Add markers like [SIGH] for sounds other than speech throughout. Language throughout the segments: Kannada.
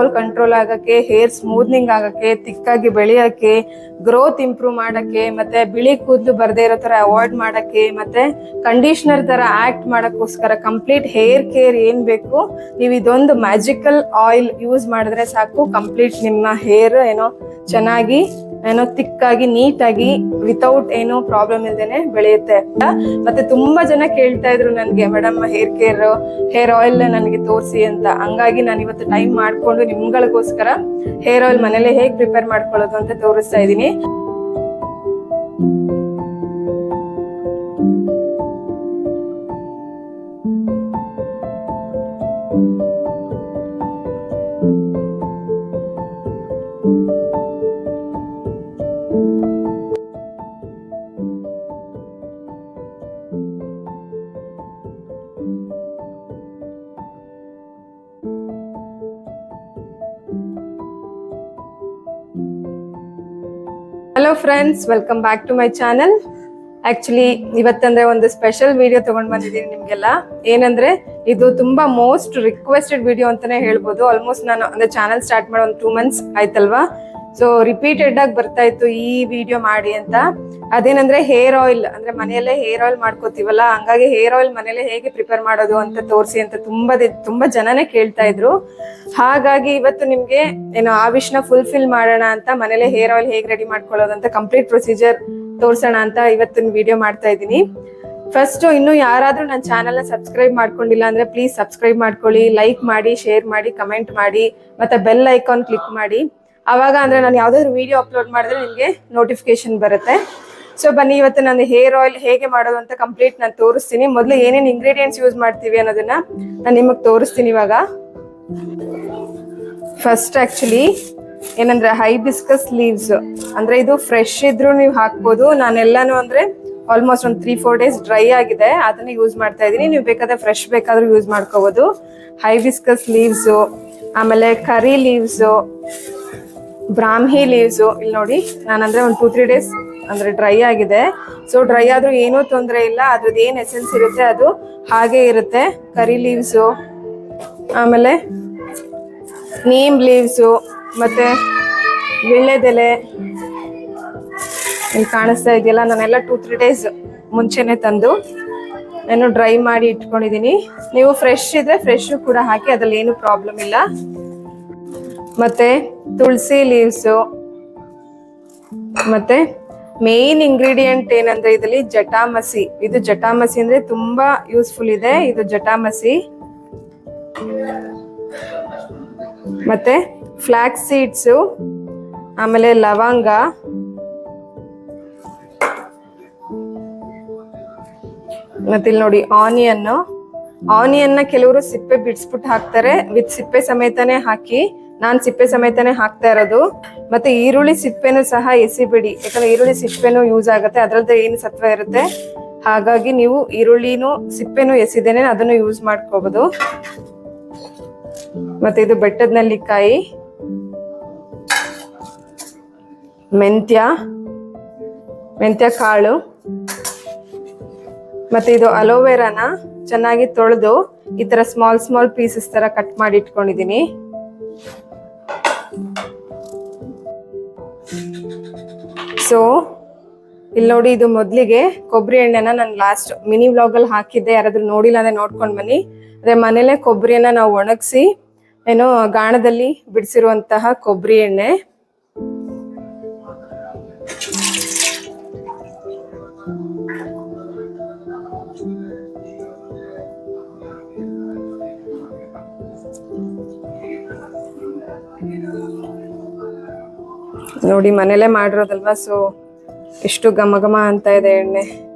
ಫಾಲ್ ಕಂಟ್ರೋಲ್ ಆಗಕ್ಕೆ ಹೇರ್ ಸ್ಮೂತ್ನಿಂಗ್ ಆಗಕ್ಕೆ, ತಿಕ್ಕಾಗಿ ಬೆಳೆಯಕ್ಕೆ ಗ್ರೋತ್ ಇಂಪ್ರೂವ್ ಮಾಡಕ್ಕೆ, ಮತ್ತೆ ಬಿಳಿ ಕೂದಲು ಬರದೇ ಇರೋ ತರ ಅವಾಯ್ಡ್ ಮಾಡಕ್ಕೆ, ಮತ್ತೆ ಕಂಡೀಷನರ್ ತರ ಆಕ್ಟ್ ಮಾಡಕ್ಕೋಸ್ಕರ ಕಂಪ್ಲೀಟ್ ಹೇರ್ ಕೇರ್ ಏನ್ ಬೇಕು, ನೀವು ಇದೊಂದು ಮ್ಯಾಜಿಕಲ್ ಆಯಿಲ್ ಯೂಸ್ ಮಾಡಿದ್ರೆ ಸಾಕು ಕಂಪ್ಲೀಟ್ ನಿಮ್ಮ ಹೇರ್ ಏನೋ ಚೆನ್ನಾಗಿ ಏನೋ ತಿಕ್ಕಾಗಿ, ನೀಟಾಗಿ ವಿತೌಟ್ ಏನೋ ಪ್ರಾಬ್ಲಮ್ ಇಲ್ದೇನೆ ಬೆಳೆಯುತ್ತೆ. ಅಂತ ಮತ್ತೆ ತುಂಬಾ ಜನ ಕೇಳ್ತಾ ಇದ್ರು ನನ್ಗೆ, madam hair care hair oil ನನಗೆ ತೋರಿಸಿ ಅಂತ. ಹಂಗಾಗಿ ನಾನು ಇವತ್ತು ಟೈಮ್ ಮಾಡ್ಕೊಂಡು ನಿಮ್ಗಳಿಗೋಸ್ಕರ ಹೇರ್ ಆಯಿಲ್ ಮನೇಲೆ ಹೇಗೆ ಪ್ರಿಪೇರ್ ಮಾಡ್ಕೊಳ್ಳೋದು ಅಂತ ತೋರಿಸ್ತಾ ಇದ್ದೀನಿ. Hello friends welcome back to my channel actually ಇವತ್ತಂದ್ರೆ ಒಂದು ಸ್ಪೆಷಲ್ ವಿಡಿಯೋ ತಗೊಂಡ್ ಬಂದಿದ್ದೀನಿ ನಿಮ್ಗೆಲ್ಲ. ಏನಂದ್ರೆ, ಇದು ತುಂಬಾ ಮೋಸ್ಟ್ ರಿಕ್ವೆಸ್ಟೆಡ್ ವಿಡಿಯೋ ಅಂತಾನೆ ಹೇಳ್ಬೋದು. ಆಲ್ಮೋಸ್ಟ್ ನಾನು, ಅಂದ್ರೆ ಚಾನಲ್ ಸ್ಟಾರ್ಟ್ ಮಾಡೋ ಒಂದು ಟೂ ಮಂತ್ಸ್ ಆಯ್ತಲ್ವಾ? ಸೊ ರಿಪೀಟೆಡ್ ಆಗಿ ಬರ್ತಾ ಇತ್ತು ಈ ವಿಡಿಯೋ ಮಾಡಿ ಅಂತ. ಅದೇನಂದ್ರೆ ಹೇರ್ ಆಯಿಲ್ ಅಂದ್ರೆ ಮನೆಯಲ್ಲೇ ಹೇರ್ ಆಯಿಲ್ ಮಾಡ್ಕೋತೀವಲ್ಲ, ಹಂಗಾಗಿ ಹೇರ್ ಆಯಿಲ್ ಮನೇಲೆ ಹೇಗೆ ಪ್ರಿಪೇರ್ ಮಾಡೋದು ಅಂತ ತೋರಿಸಿ ಅಂತ ತುಂಬಾ ತುಂಬಾ ಜನನೇ ಕೇಳ್ತಾ ಇದ್ರು. ಹಾಗಾಗಿ ಇವತ್ತು ನಿಮ್ಗೆ ಏನೋ ಆ ಫುಲ್ಫಿಲ್ ಮಾಡೋಣ ಅಂತ ಮನೇಲೆ ಹೇರ್ ಆಯಿಲ್ ಹೇಗೆ ರೆಡಿ ಮಾಡ್ಕೊಳ್ಳೋದು ಅಂತ ಕಂಪ್ಲೀಟ್ ಪ್ರೊಸೀಜರ್ ತೋರ್ಸೋಣ ಅಂತ ಇವತ್ತಿನ ವಿಡಿಯೋ ಮಾಡ್ತಾ ಇದ್ದೀನಿ. ಫಸ್ಟ್ ಇನ್ನು ಯಾರಾದ್ರೂ ನನ್ನ ಚಾನೆಲ್ ಸಬ್ಸ್ಕ್ರೈಬ್ ಮಾಡ್ಕೊಂಡಿಲ್ಲ ಅಂದ್ರೆ ಪ್ಲೀಸ್ ಸಬ್ಸ್ಕ್ರೈಬ್ ಮಾಡ್ಕೊಳ್ಳಿ ಲೈಕ್ ಮಾಡಿ ಶೇರ್ ಮಾಡಿ ಕಮೆಂಟ್ ಮಾಡಿ, ಮತ್ತೆ ಬೆಲ್ ಐಕಾನ್ ಕ್ಲಿಕ್ ಮಾಡಿ. ಅವಾಗ ಅಂದ್ರೆ ನಾನು ಯಾವುದಾದ್ರು ವಿಡಿಯೋ ಅಪ್ಲೋಡ್ ಮಾಡಿದ್ರೆ ನಿಮಗೆ ನೋಟಿಫಿಕೇಶನ್ ಬರುತ್ತೆ. ಸೊ ಬನ್ನಿ, ಇವತ್ತು ನಾನು ಹೇರ್ ಆಯಿಲ್ ಹೇಗೆ ಮಾಡೋದು ಅಂತ ಕಂಪ್ಲೀಟ್ ನಾನು ತೋರಿಸ್ತೀನಿ. ಮೊದಲು ಏನೇನು ಇಂಗ್ರೀಡಿಯೆಂಟ್ಸ್ ಯೂಸ್ ಮಾಡ್ತೀವಿ ಅನ್ನೋದನ್ನ ನಾನು ನಿಮಗೆ ತೋರಿಸ್ತೀನಿ ಇವಾಗ. ಫಸ್ಟ್ ಆಕ್ಚುಲಿ ಏನಂದ್ರೆ ಹೈಬಿಸ್ಕಸ್ ಲೀವ್ಸ್ ಅಂದ್ರೆ ಇದು ಫ್ರೆಶ್ ಇದ್ರೂ ನೀವು ಹಾಕ್ಬೋದು. ನಾನೆಲ್ಲಾನು ಅಂದ್ರೆ ಆಲ್ಮೋಸ್ಟ್ ಒಂದು ತ್ರೀ ಫೋರ್ ಡೇಸ್ ಡ್ರೈ ಆಗಿದೆ. ಅದನ್ನ ಯೂಸ್ ಮಾಡ್ತಾ ಇದೀನಿ ನೀವು ಬೇಕಾದ್ರೆ ಫ್ರೆಶ್ ಬೇಕಾದ್ರೂ ಯೂಸ್ ಮಾಡ್ಕೋಬಹುದು ಹೈಬಿಸ್ಕಸ್ ಲೀವ್ಸು ಆಮೇಲೆ ಕರಿ ಲೀವ್ಸು ಬ್ರಾಹ್ಮಿ ಲೀವ್ಸು ಇಲ್ಲಿ ನೋಡಿ, ನಾನಂದ್ರೆ ಒಂದು ಟೂ ತ್ರೀ ಡೇಸ್ ಅಂದ್ರೆ ಡ್ರೈ ಆಗಿದೆ. ಸೊ ಡ್ರೈ ಆದ್ರೂ ಏನೂ ತೊಂದರೆ ಇಲ್ಲ. ಅದ್ರದ್ದು ಏನು ಎಸೆನ್ಸ್ ಇರುತ್ತೆ ಅದು ಹಾಗೆ ಇರುತ್ತೆ. ಕರಿ ಲೀವ್ಸು ಆಮೇಲೆ ನೀಮ್ ಲೀವ್ಸು ಮತ್ತೆ ವೀಳ್ಯದೆಲೆ ಇಲ್ಲಿ ಕಾಣಿಸ್ತಾ ಇದೆಯಲ್ಲ, ನಾನೆಲ್ಲ ಟೂ ತ್ರೀ ಡೇಸ್ ಮುಂಚೆನೆ ತಂದು ನಾನು ಡ್ರೈ ಮಾಡಿ ಇಟ್ಕೊಂಡಿದ್ದೀನಿ. ನೀವು ಫ್ರೆಶ್ ಇದ್ರೆ ಫ್ರೆಶ್ ಕೂಡ ಹಾಕಿ, ಅದ್ರಲ್ಲಿ ಏನು ಪ್ರಾಬ್ಲಮ್ ಇಲ್ಲ. ಮತ್ತೆ ತುಳಸಿ ಲೀವ್ಸು ಮತ್ತೆ ಮೇನ್ ಇಂಗ್ರೀಡಿಯೆಂಟ್ ಏನಂದ್ರೆ ಇದರಲ್ಲಿ ಜಟಾಮಸಿ. ಇದು ಜಟಾಮಸಿ ಅಂದ್ರೆ ತುಂಬಾ ಯೂಸ್ಫುಲ್ ಇದೆ. ಇದು ಜಟಾಮಸಿ. ಮತ್ತೆ ಫ್ಲಾಕ್ಸ್ ಸೀಡ್ಸು ಆಮೇಲೆ ಲವಂಗ. ಮತ್ತೆ ಇಲ್ಲಿ ನೋಡಿ ಆನಿಯನ್ ಆನಿಯನ್ನ ಕೆಲವರು ಸಿಪ್ಪೆ ಬಿಡಿಸ್ಬಿಟ್ಟು ಹಾಕ್ತಾರೆ. ವಿತ್ ಸಿಪ್ಪೆ ಸಮೇತನೇ ಹಾಕಿ ನಾನ್ ಸಿಪ್ಪೆ ಸಮೇತನೇ ಹಾಕ್ತಾ ಇರೋದು. ಮತ್ತೆ ಈರುಳ್ಳಿ ಸಿಪ್ಪೆನೂ ಸಹ ಎಸಿಬಿಡಿ. ಯಾಕಂದ್ರೆ ಈರುಳ್ಳಿ ಸಿಪ್ಪೆನೂ ಯೂಸ್ ಆಗುತ್ತೆ. ಅದ್ರದ್ದು ಏನು ಸತ್ವ ಇರುತ್ತೆ. ಹಾಗಾಗಿ ನೀವು ಈರುಳ್ಳಿನೂ ಸಿಪ್ಪೆನೂ ಎಸಿದೇನೆ ಅದನ್ನು ಯೂಸ್ ಮಾಡ್ಕೋಬಹುದು ಮತ್ತೆ ಇದು ಬೆಟ್ಟದ ನೆಲ್ಲಿಕಾಯಿ. ಮೆಂತ್ಯ. ಮೆಂತ್ಯ ಕಾಳು. ಮತ್ತೆ ಇದು ಅಲೋವೆರಾನ ಚೆನ್ನಾಗಿ ತೊಳೆದು ಈ ತರ ಸ್ಮಾಲ್ ಸ್ಮಾಲ್ ಪೀಸಸ್ ತರ ಕಟ್ ಮಾಡಿ ಇಟ್ಕೊಂಡಿದೀನಿ ಸೊ ಇಲ್ಲಿ ನೋಡಿ ಇದು ಮೊದಲಿಗೆ ಕೊಬ್ಬರಿ ಎಣ್ಣೆನ ನಾನು ಲಾಸ್ಟ್ ಮಿನಿ ವ್ಲಾಗಲ್ಲಿ ಹಾಕಿದ್ದೆ. ಯಾರಾದ್ರೂ ನೋಡಿಲ್ಲ ಅಂದ್ರೆ ನೋಡ್ಕೊಂಡ್ ಬನ್ನಿ. ಅದೇ ಮನೇಲೆ ಕೊಬ್ಬರಿಯನ್ನ ನಾವು ಒಣಗಿಸಿ, ಏನೋ ಗಾಣದಲ್ಲಿ ಬಿಡಿಸಿರುವಂತಹ ಕೊಬ್ಬರಿ ಎಣ್ಣೆ. ನೋಡಿ, ಮನೇಲೇ ಮಾಡಿರೋದಲ್ವಾ? ಸೊ ಎಷ್ಟು ಘಮ ಘಮ ಅಂತ ಇದೆ ಎಣ್ಣೆ.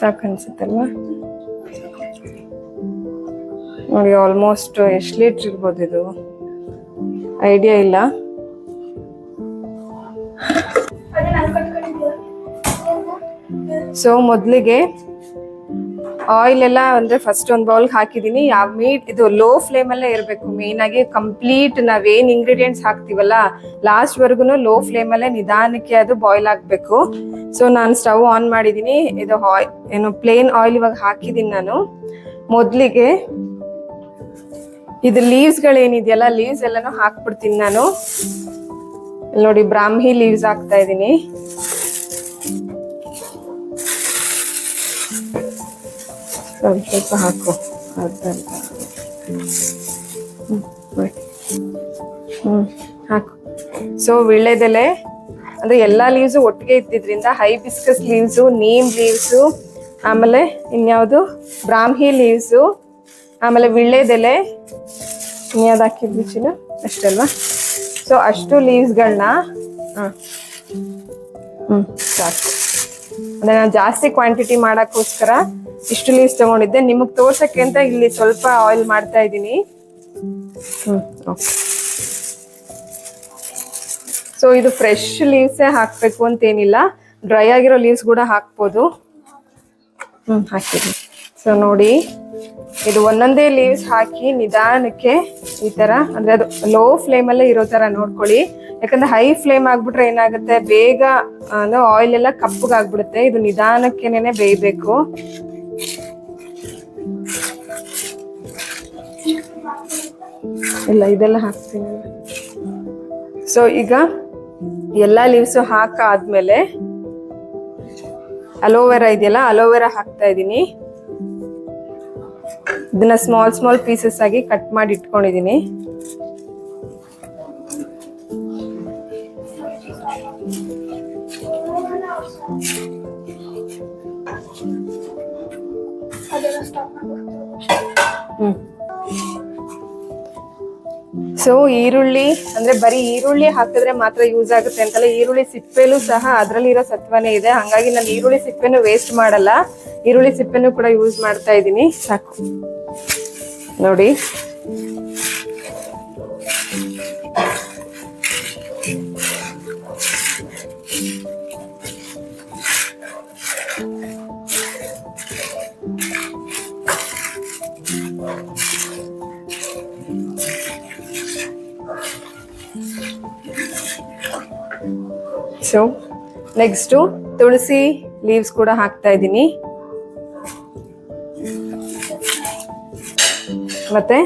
ಸಾಕನ್ಸುತ್ತಲ್ವಾ? ನೋಡಿ ಆಲ್ಮೋಸ್ಟ್ ಎಷ್ಟು ಲೀಟ್ರ್ ಇರ್ಬೋದು ಇದು? ಐಡಿಯಾ ಇಲ್ಲ. ಸೊ ಮೊದಲಿಗೆ ಆಯಿಲ್ ಎಲ್ಲ ಅಂದರೆ ಫಸ್ಟ್ ಒಂದು ಬೌಲ್ಗೆ ಹಾಕಿದ್ದೀನಿ ಯಾವ ಮೀಟ್ ಇದು ಲೋ ಫ್ಲೇಮಲ್ಲೇ ಇರಬೇಕು. ಮೇಯ್ನಾಗಿ ಕಂಪ್ಲೀಟ್ ನಾವೇನು ಇಂಗ್ರೀಡಿಯೆಂಟ್ಸ್ ಹಾಕ್ತೀವಲ್ಲ ಲಾಸ್ಟ್ವರೆಗೂ ಲೋ ಫ್ಲೇಮಲ್ಲೇ ನಿಧಾನಕ್ಕೆ ಅದು ಬಾಯ್ಲ್ ಆಗಬೇಕು. ಸೊ ನಾನು ಸ್ಟವ್ ಆನ್ ಮಾಡಿದ್ದೀನಿ ಇದು ಆಯ್ ಏನು ಪ್ಲೇನ್ ಆಯಿಲ್ ಇವಾಗ ಹಾಕಿದ್ದೀನಿ ನಾನು. ಮೊದಲಿಗೆ ಇದು ಲೀವ್ಸ್ಗಳೇನಿದೆಯಲ್ಲ ಲೀವ್ಸ್ ಎಲ್ಲನೂ ಹಾಕ್ಬಿಡ್ತೀನಿ ನಾನು. ನೋಡಿ, ಬ್ರಾಹ್ಮಿ ಲೀವ್ಸ್ ಹಾಕ್ತಾ ಇದ್ದೀನಿ ಸ್ವಲ್ಪ ಸ್ವಲ್ಪ ಹಾಕು. ಅರ್ಧ ಹ್ಞೂ. ಹಾಕು. ಸೊ ವಿಳ್ಳೆದೆಲೆ ಅಂದ್ರೆ ಎಲ್ಲಾ ಲೀವ್ಸ್ ಒಟ್ಟಿಗೆ ಇದ್ದಿದ್ರಿಂದ ಹೈಬಿಸ್ಕಸ್ ಲೀವ್ಸು ನೀಮ್ ಲೀವ್ಸು ಆಮೇಲೆ ಇನ್ಯಾವುದು? ಬ್ರಾಹ್ಮಿ ಲೀವ್ಸು ಆಮೇಲೆ ವಿಳ್ಳೆದೆಲೆ ಇನ್ಯಾವ್ದು ಹಾಕಿದ್ವಿ ಚಿನ್ನ? ಅಷ್ಟಲ್ವಾ? ಸೊ ಅಷ್ಟು ಲೀವ್ಸ್ಗಳನ್ನ ಹಾಂ. ಹ್ಞೂ ಸಾಕು. ಅಂದ್ರೆ ನಾನು ಜಾಸ್ತಿ ಕ್ವಾಂಟಿಟಿ ಮಾಡೋಕ್ಕೋಸ್ಕರ ಇಷ್ಟು ಲೀವ್ಸ್ ತಗೊಂಡಿದ್ದೆ. ನಿಮಗೆ ತೋರ್ಸಕ್ಕೆ ಅಂತ ಇಲ್ಲಿ ಸ್ವಲ್ಪ ಆಯಿಲ್ ಮಾಡ್ತಾ ಇದ್ದೀನಿ. ಸೊ ಇದು ಫ್ರೆಶ್ ಲೀವ್ಸೇ ಹಾಕಬೇಕು ಅಂತೇನಿಲ್ಲ. ಡ್ರೈ ಆಗಿರೋ ಲೀವ್ಸ್ ಕೂಡ ಹಾಕ್ಬೋದು. ಹ್ಞೂ ಹಾಕಿದೆ ಸೊ ನೋಡಿ. ಇದು ಒಂದೊಂದೇ ಲೀವ್ಸ್ ಹಾಕಿ ನಿಧಾನಕ್ಕೆ ಈ ತರ, ಅಂದ್ರೆ ಅದು ಲೋ ಫ್ಲೇಮಲ್ಲೇ ಇರೋ ತರ ನೋಡ್ಕೊಳ್ಳಿ. ಯಾಕಂದ್ರೆ ಹೈ ಫ್ಲೇಮ್ ಆಗ್ಬಿಟ್ರೆ ಏನಾಗುತ್ತೆ? ಬೇಗ, ಅಂದ್ರೆ ಆಯಿಲ್ ಎಲ್ಲ ಕಪ್ಪಗಾಗ್ಬಿಡುತ್ತೆ ಇದು ನಿಧಾನಕ್ಕೆನೆ ಬೇಯಬೇಕು. ಇಲ್ಲ, ಇದೆಲ್ಲ ಹಾಕ್ತೀನಿ. ಸೊ ಈಗ ಎಲ್ಲ ಲೀವ್ಸು ಹಾಕಾದ್ಮೇಲೆ ಅಲೋವೆರಾ ಇದೆಯಲ್ಲ, ಅಲೋವೆರಾ ಹಾಕ್ತಾ ಇದ್ದೀನಿ. ಇದನ್ನ ಸ್ಮಾಲ್ ಸ್ಮಾಲ್ ಪೀಸಸ್ ಆಗಿ ಕಟ್ ಮಾಡಿ ಇಟ್ಕೊಂಡಿದ್ದೀನಿ. ಸೊ ಈರುಳ್ಳಿ, ಅಂದ್ರೆ ಬರೀ ಈರುಳ್ಳಿ ಹಾಕಿದ್ರೆ ಮಾತ್ರ ಯೂಸ್ ಆಗುತ್ತೆ ಅಂತಲ್ಲ, ಈರುಳ್ಳಿ ಸಿಪ್ಪೆಲೂ ಸಹ ಅದರಲ್ಲಿರೋ ಸತ್ವನೇ ಇದೆ. ಹಂಗಾಗಿ ನಾನು ಈರುಳ್ಳಿ ಸಿಪ್ಪೆನೂ ವೇಸ್ಟ್ ಮಾಡಲ್ಲ. ಈರುಳ್ಳಿ ಸಿಪ್ಪೆನೂ ಕೂಡ ಯೂಸ್ ಮಾಡ್ತಾ ಇದ್ದೀನಿ. ಸಾಕು. ನೋಡಿ. ಸೊ ನೆಕ್ಸ್ಟು ತುಳಸಿ ಲೀವ್ಸ್ ಕೂಡ ಹಾಕ್ತಾ ಇದ್ದೀನಿ. ಮತ್ತೆ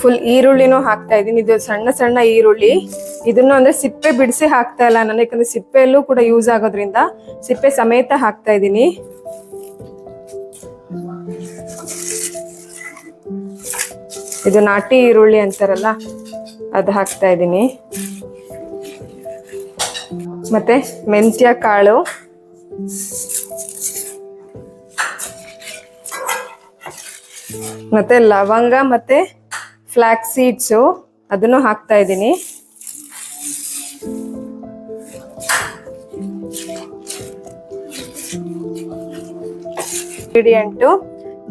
ಫುಲ್ ಈರುಳ್ಳಿನೂ ಹಾಕ್ತಾ ಇದ್ದೀನಿ. ಇದು ಸಣ್ಣ ಸಣ್ಣ ಈರುಳ್ಳಿ. ಇದನ್ನು ಅಂದ್ರೆ ಸಿಪ್ಪೆ ಬಿಡಿಸಿ ಹಾಕ್ತಾ ಇಲ್ಲ ನಾನು, ಯಾಕಂದ್ರೆ ಸಿಪ್ಪೆಯಲ್ಲೂ ಕೂಡ ಯೂಸ್ ಆಗೋದ್ರಿಂದ ಸಿಪ್ಪೆ ಸಮೇತ ಹಾಕ್ತಾ ಇದ್ದೀನಿ. ಇದು ನಾಟಿ ಈರುಳ್ಳಿ ಅಂತಾರಲ್ಲ, ಅದು ಹಾಕ್ತಾ ಇದ್ದೀನಿ. ಮತ್ತೆ ಮೆಂತ್ಯ ಕಾಳು. ಮತ್ತೆ ಲವಂಗ ಮತ್ತೆ ಫ್ಲಾಕ್ ಸೀಡ್ಸು ಅದನ್ನು ಹಾಕ್ತಾ ಇದ್ದೀನಿ. ಇಂಗ್ರೀಡಿಯಂಟು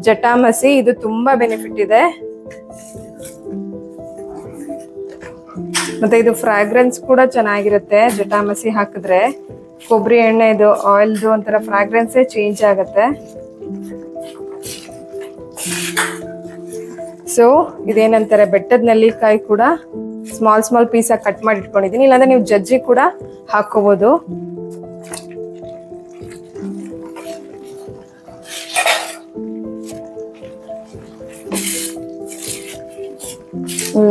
ಜಟಾಮಸಿ, ಇದು ತುಂಬಾ ಬೆನಿಫಿಟ್ ಇದೆ. ಮತ್ತೆ ಇದು ಫ್ರಾಗ್ರೆನ್ಸ್ ಕೂಡ ಚೆನ್ನಾಗಿರುತ್ತೆ. ಜಟಾಮಸಿ ಹಾಕಿದ್ರೆ ಕೊಬ್ಬರಿ ಎಣ್ಣೆ ಇದು ಆಯಿಲ್ದು ಒಂಥರ ಫ್ರಾಗ್ರೆನ್ಸೇ ಚೇಂಜ್ ಆಗುತ್ತೆ. ಸೊ ಇದೇನಂತಾರೆ, ಬೆಟ್ಟದ ನೆಲ್ಲಿಕಾಯಿ ಕೂಡ ಸ್ಮಾಲ್ ಸ್ಮಾಲ್ ಪೀಸಾಗಿ ಕಟ್ ಮಾಡಿ ಇಟ್ಕೊಂಡಿದ್ದೀನಿ. ಇಲ್ಲಾಂದ್ರೆ ನೀವು ಜಜ್ಜಿ ಕೂಡ ಹಾಕೋಬಹುದು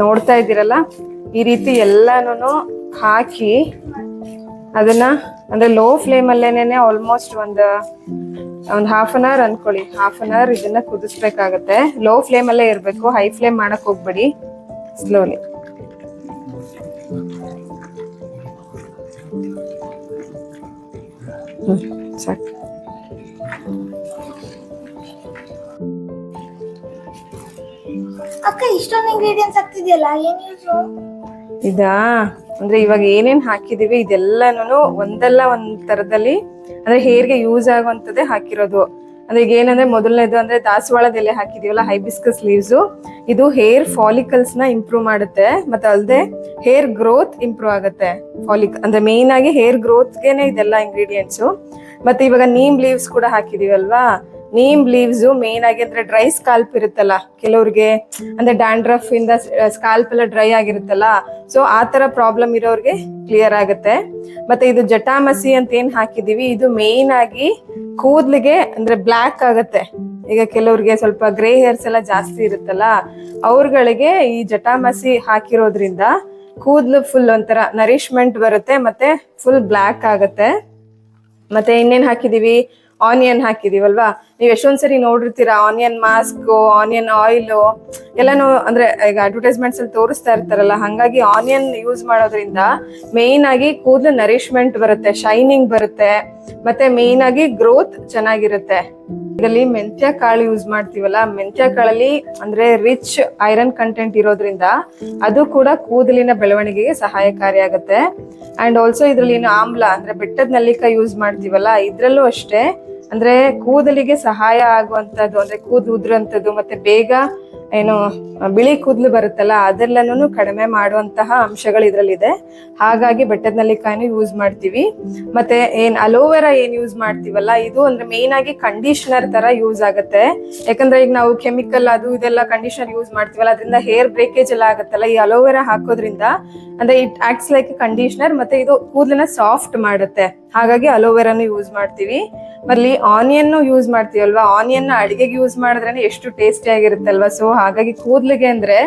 ನೋಡ್ತಾ ಇದ್ದೀರಲ್ಲ? ಈ ರೀತಿ ಎಲ್ಲಾನು ಹಾಕಿ ಅದನ್ನ ಅಂದ್ರೆ ಲೋ ಫ್ಲೇಮ್ ಅಲ್ಲೇನೆ ಆಲ್ಮೋಸ್ಟ್ ಒಂದು ಒಂದು ಹಾಫ್ ಅನ್ ಅವರ್ ಅನ್ಕೊಳ್ಳಿ. ಹಾಫ್ ಅನ್ ಅವರ್ ಇದನ್ನ ಕುದಿಸ್ಬೇಕಾಗತ್ತೆ. ಲೋ ಫ್ಲೇಮ್ ಅಲ್ಲೇ ಇರ್ಬೇಕು. ಹೈ ಫ್ಲೇಮ್ ಮಾಡಕ್ ಹೋಗ್ಬೇಡಿ. ಸ್ಲೋಲಿ ಸಾಕು. ಅಕ್ಕ, ಇಷ್ಟೊಂದು ಇಂಗ್ರೀಡಿಯೆಂಟ್ಸ್ ಆಗ್ತಿದೆಯಲ್ಲ? ಏನ್ ಯೂಸು ಇದಾ? ಅಂದ್ರೆ ಇವಾಗ ಏನೇನ್ ಹಾಕಿದೀವಿ ಇದೆಲ್ಲಾನು ಒಂದಲ್ಲ ಒಂದ್ ತರದಲ್ಲಿ, ಅಂದ್ರೆ ಹೇರ್ಗೆ ಯೂಸ್ ಆಗುವಂತದ್ದೇ ಹಾಕಿರೋದು. ಅಂದ್ರೆ ಈಗ ಏನಂದ್ರೆ ಮೊದಲನೇದು ಅಂದ್ರೆ ದಾಸವಾಳದ ಎಲೆ ಹಾಕಿದೀವಲ್ಲ ಹೈಬಿಸ್ಕಸ್ ಲೀವ್ಸ್ ಇದು ಹೇರ್ ಫಾಲಿಕಲ್ಸ್ನ ಇಂಪ್ರೂವ್ ಮಾಡುತ್ತೆ, ಮತ್ತೆ ಅಲ್ಲದೆ ಹೇರ್ ಗ್ರೋತ್ ಇಂಪ್ರೂವ್ ಆಗುತ್ತೆ. ಫಾಲಿಕ್ ಅಂದ್ರೆ ಮೇನ್ ಆಗಿ ಹೇರ್ ಗ್ರೋತ್ಗೆನೆ ಇದೆಲ್ಲ ಇಂಗ್ರೀಡಿಯೆಂಟ್ಸ್ ಮತ್ತೆ ಇವಾಗ ನೀಮ್ ಲೀವ್ಸ್ ಕೂಡ ಹಾಕಿದೀವಲ್ವಾ? ನೀಮ್ ಲೀವ್ಸ್ ಮೇನ್ ಆಗಿ ಅಂದ್ರೆ ಡ್ರೈ ಸ್ಕಾಲ್ಪ್ ಇರುತ್ತಲ್ಲ, ಕೆಲವ್ರಿಗೆ ಅಂದ್ರೆ ಡ್ಯಾಂಡ್ರಫ್ ಇಂದ ಸ್ಕಾಲ್ಪ್ ಎಲ್ಲ ಡ್ರೈ ಆಗಿರುತ್ತಲ್ಲ ಸೊ ಆ ತರ ಪ್ರಾಬ್ಲಮ್ ಇರೋರಿಗೆ ಕ್ಲಿಯರ್ ಆಗುತ್ತೆ. ಮತ್ತೆ ಇದು ಜಟಾಮಸಿ ಅಂತ ಏನ್ ಹಾಕಿದೀವಿ, ಇದು ಮೇನ್ ಆಗಿ ಕೂದ್ಲಿಗೆ ಅಂದ್ರೆ ಬ್ಲ್ಯಾಕ್ ಆಗುತ್ತೆ. ಈಗ ಕೆಲವ್ರಿಗೆ ಸ್ವಲ್ಪ ಗ್ರೇ ಹೇರ್ಸ್ ಎಲ್ಲ ಜಾಸ್ತಿ ಇರುತ್ತಲ್ಲ, ಅವ್ರಗಳಿಗೆ ಈ ಜಟಾಮಸಿ ಹಾಕಿರೋದ್ರಿಂದ ಕೂದ್ಲು ಫುಲ್ ಒಂಥರ ನರಿಶ್ಮೆಂಟ್ ಬರುತ್ತೆ, ಮತ್ತೆ ಫುಲ್ ಬ್ಲ್ಯಾಕ್ ಆಗುತ್ತೆ. ಮತ್ತೆ ಇನ್ನೇನ್ ಹಾಕಿದೀವಿ ಆನಿಯನ್ ಹಾಕಿದೀವಲ್ವಾ ನೀವು ಎಷ್ಟೊಂದ್ ಸರಿ ನೋಡಿರ್ತೀರಾ? ಆನಿಯನ್ ಮಾಸ್ಕ್ ಆನಿಯನ್ ಆಯಿಲ್ ಎಲ್ಲಾನು ಅಂದ್ರೆ ಈಗ ಅಡ್ವರ್ಟೈಸ್ಮೆಂಟ್ಸ್ ಅಲ್ಲಿ ತೋರಿಸ್ತಾ ಇರ್ತಾರಲ್ಲ, ಹಂಗಾಗಿ ಆನಿಯನ್ ಯೂಸ್ ಮಾಡೋದ್ರಿಂದ ಮೇನ್ ಆಗಿ ಕೂದಲು ನರಿಶ್ಮೆಂಟ್ ಬರುತ್ತೆ ಶೈನಿಂಗ್ ಬರುತ್ತೆ, ಮತ್ತೆ ಮೇನ್ ಆಗಿ ಗ್ರೋತ್ ಚೆನ್ನಾಗಿರುತ್ತೆ. ಇದರಲ್ಲಿ ಮೆಂತ್ಯ ಕಾಳು ಯೂಸ್ ಮಾಡ್ತೀವಲ್ಲ, ಮೆಂತ್ಯ ಕಾಳಲ್ಲಿ ಅಂದ್ರೆ ರಿಚ್ ಐರನ್ ಕಂಟೆಂಟ್ ಇರೋದ್ರಿಂದ ಅದು ಕೂಡ ಕೂದಲಿನ ಬೆಳವಣಿಗೆಗೆ ಸಹಾಯಕಾರಿಯಾಗುತ್ತೆ ಅಂಡ್ ಆಲ್ಸೋ ಇದರಲ್ಲಿ ಏನು ಆಮ್ಲ ಅಂದ್ರೆ ಬೆಟ್ಟದ ನಲ್ಲಿಕಾಯಿ ಯೂಸ್ ಮಾಡ್ತೀವಲ್ಲ, ಇದ್ರಲ್ಲೂ ಅಷ್ಟೇ. ಅಂದ್ರೆ ಕೂದಲಿಗೆ ಸಹಾಯ ಆಗುವಂತದ್ದು, ಅಂದ್ರೆ ಕೂದಲು ಉದುರಂತದ್ದು, ಮತ್ತೆ ಬೇಗ ಏನು, ಬಿಳಿ ಕೂದಲು ಬರುತ್ತಲ್ಲ, ಅದೆಲ್ಲನೂ ಕಡಿಮೆ ಮಾಡುವಂತಹ ಅಂಶಗಳು ಇದ್ರಲ್ಲಿದೆ. ಹಾಗಾಗಿ ಬೆಟ್ಟದ ನಲ್ಲಿಕಾಯಿನೂ ಯೂಸ್ ಮಾಡ್ತೀವಿ. ಮತ್ತೆ ಏನ್, ಅಲೋವೆರಾ ಏನ್ ಯೂಸ್ ಮಾಡ್ತೀವಲ್ಲ, ಇದು ಅಂದ್ರೆ ಮೇನ್ ಆಗಿ ಕಂಡೀಷನರ್ ತರ ಯೂಸ್ ಆಗುತ್ತೆ. ಯಾಕಂದ್ರೆ ಈಗ ನಾವು ಕೆಮಿಕಲ್ ಅದು ಇದೆಲ್ಲ ಕಂಡೀಷನರ್ ಯೂಸ್ ಮಾಡ್ತೀವಲ್ಲ, ಅದರಿಂದ ಹೇರ್ ಬ್ರೇಕೇಜ್ ಎಲ್ಲ ಆಗುತ್ತಲ್ಲ, ಈ ಅಲೋವೆರಾ ಹಾಕೋದ್ರಿಂದ. ಅಂದ್ರೆ ಇಟ್ ಆಕ್ಟ್ಸ್ ಲೈಕ್ ಕಂಡೀಷನರ್ ಮತ್ತೆ ಇದು ಕೂದಲನ್ನ ಸಾಫ್ಟ್ ಮಾಡುತ್ತೆ. ಹಾಗಾಗಿ ಅಲೋವೆರಾನು ಯೂಸ್ ಮಾಡ್ತೀವಿ. ಮಲ್ಲಿ ಆನಿಯನ್ ಯೂಸ್ ಮಾಡ್ತೀವಲ್ವಾ? ಆನಿಯನ್ ಅಡಿಗೆಗೆ ಯೂಸ್ ಮಾಡಿದ್ರೆ ಎಷ್ಟು ಟೇಸ್ಟಿ ಆಗಿರುತ್ತಲ್ವಾ? ಸೊ ಹಾಗಾಗಿ ಕೂದಲಿಗೆ ಅಂದ್ರೆ